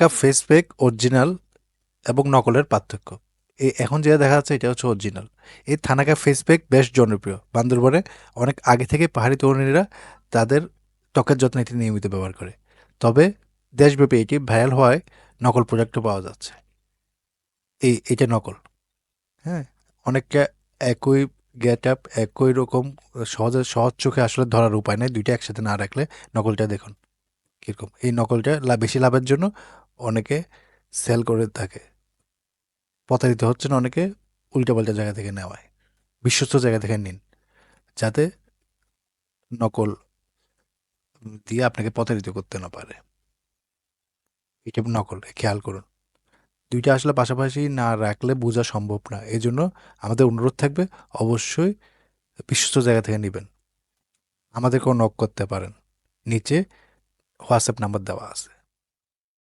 একটা ফেস পেক অরিজিনাল এবং নকলের পার্থক্য। এই এখন যেটা দেখা যাচ্ছে, এটা হচ্ছে অরিজিনাল এই থানাকা ফেস পেক বেশ জনপ্রিয়। বান্দরবনে অনেক আগে থেকে পাহাড়ি তরুণীরা তাদের ত্বকের যত্ন এটি নিয়মিত ব্যবহার করে। তবে দেশব্যাপী এটি ভাইরাল হওয়ায় নকল প্রোডাক্টও পাওয়া যাচ্ছে। এই, এটা নকল। হ্যাঁ অনেকটা একই গেট আপ একই রকম সহজে, সহজ চোখে আসলে ধরার উপায় নেই। দুইটা একসাথে না রাখলে নকলটা দেখুন কীরকম। এই নকলটা বেশি লাভের জন্য অনেকে সেল করে থাকে। প্রতারিত হচ্ছেন অনেকে উল্টাপাল্টা জায়গা থেকে নেওয়ায়। বিশ্বস্ত জায়গা থেকে নিন। যাতে নকল দিয়ে আপনাকে প্রতারিত করতে না পারে। এটা নকল, খেয়াল করুন। দুইটা আসলে পাশাপাশি না রাখলে বোঝা সম্ভব না। এই জন্য আমাদের অনুরোধ থাকবে, অবশ্যই বিশ্বস্ত জায়গা থেকে নেবেন। আমাদেরকেও নক করতে পারেন। নিচে হোয়াটসঅ্যাপ নাম্বার দেওয়া আছে।